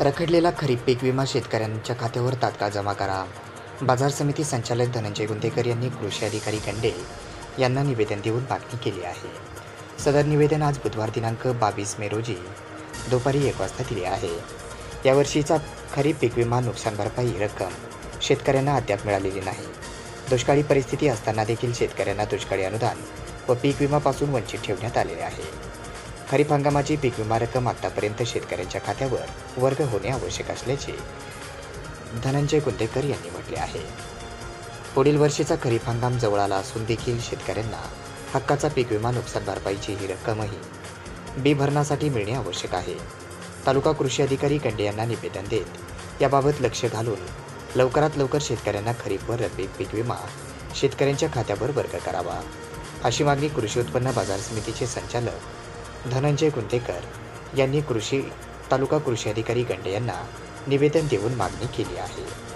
रखडलेला खरीप पीक विमा शेतकऱ्यांच्या खात्यावर तात्काळ जमा करा. बाजार समिती संचालक धनंजय गुंदेकर यांनी कृषी अधिकारी गंडे यांना निवेदन देऊन मागणी केली आहे. सदर निवेदन आज बुधवार दिनांक बावीस मे रोजी दुपारी एक वाजता दिले आहे. यावर्षीचा खरीप पीक विमा नुकसान भरपाई रक्कम शेतकऱ्यांना अद्याप मिळालेली नाही. दुष्काळी परिस्थिती असताना देखील शेतकऱ्यांना दुष्काळी अनुदान व पीक विमापासून वंचित ठेवण्यात आलेले आहे. खरीप हंगामाची पीक विमा रक्कम आतापर्यंत शेतकऱ्यांच्या खात्यावर वर्ग होणे आवश्यक असल्याचे धनंजय गुंदेकर यांनी म्हटले आहे. पुढील वर्षीचा खरीप हंगाम जवळ आला असून देखील शेतकऱ्यांना हक्काचा पीक विमा नुकसान भरपाईची ही रक्कमही बी भरणासाठी मिळणे आवश्यक आहे. तालुका कृषी अधिकारी कंडे यांना निवेदन देत याबाबत लक्ष घालून लवकरात लवकर शेतकऱ्यांना खरीप व रब्बी पीक विमा शेतकऱ्यांच्या खात्यावर वर्ग करावा. अशी मागणी कृषी उत्पन्न बाजार समितीचे संचालक धनंजय गुंतेकर यांनी कृषी तालुका कृषी अधिकारी गंडे यांना निवेदन देऊन मागणी केली आहे.